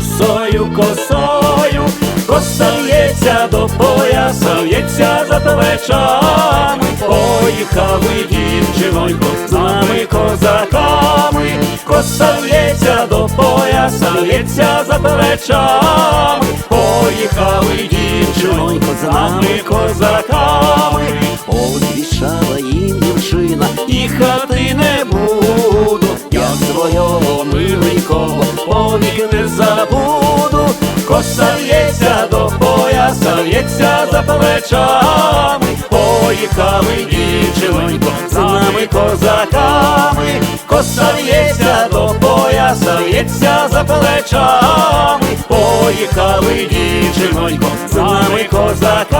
росою, коса в'ється до пояса, в'ється за плечами, поїхали дівчинонько з нами козаками, коса в'ється до пояса, в'ється за плечами, поїхали дівчинонько з нами козаками, Одвішала їм дівчина, їхати не буду, як свого миленького повік не забуду, коса в'ється до пояса, в'ється за плечами, поїхали дівчинонько з нами козаками, коса в'ється до пояса, в'ється за плечами, поїхали дівчинонько з нами козаками.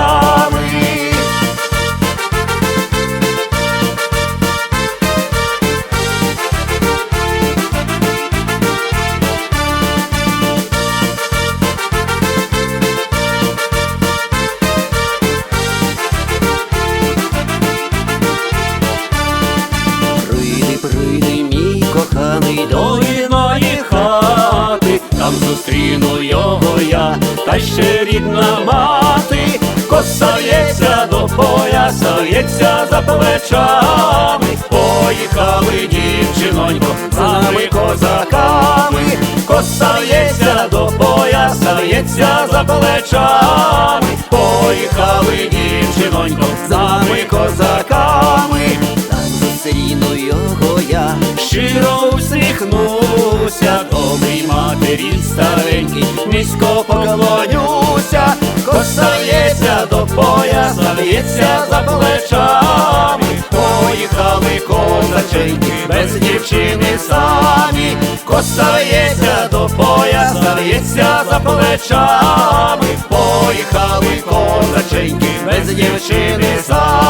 Мій коханий до до хати, там зустріну його я, та ще рідна мати, коса в'ється до пояса, в'ється за плечами, поїхали дівчинонько, з нами козаками, коса в'ється до пояса, в'ється за плечами, поїхали дівчинонько, з нами козаками. там зустріну його я, Щиро усміхнуся, добрій матері старенькій, низько поклонюся, коса в'ється до пояса, в'ється за плечами, поїхали козаченьки, без дівчини самі, коса в'ється до пояса, в'ється за плечами, поїхали козаченьки, без дівчини самі.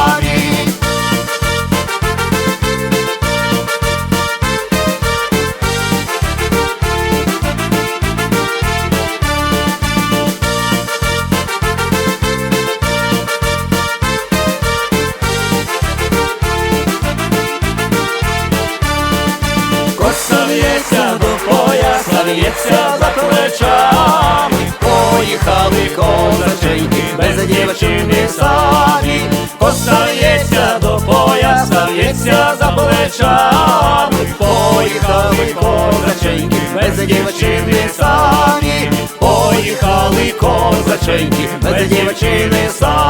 Коса в'ється до пояса, в'ється за плечами, поїхали козаченьки, без дівчини самі, коса в'ється до пояса, в'ється за плечами, поїхали козаченьки, без дівчини самі, поїхали козаченьки, без дівчини самі.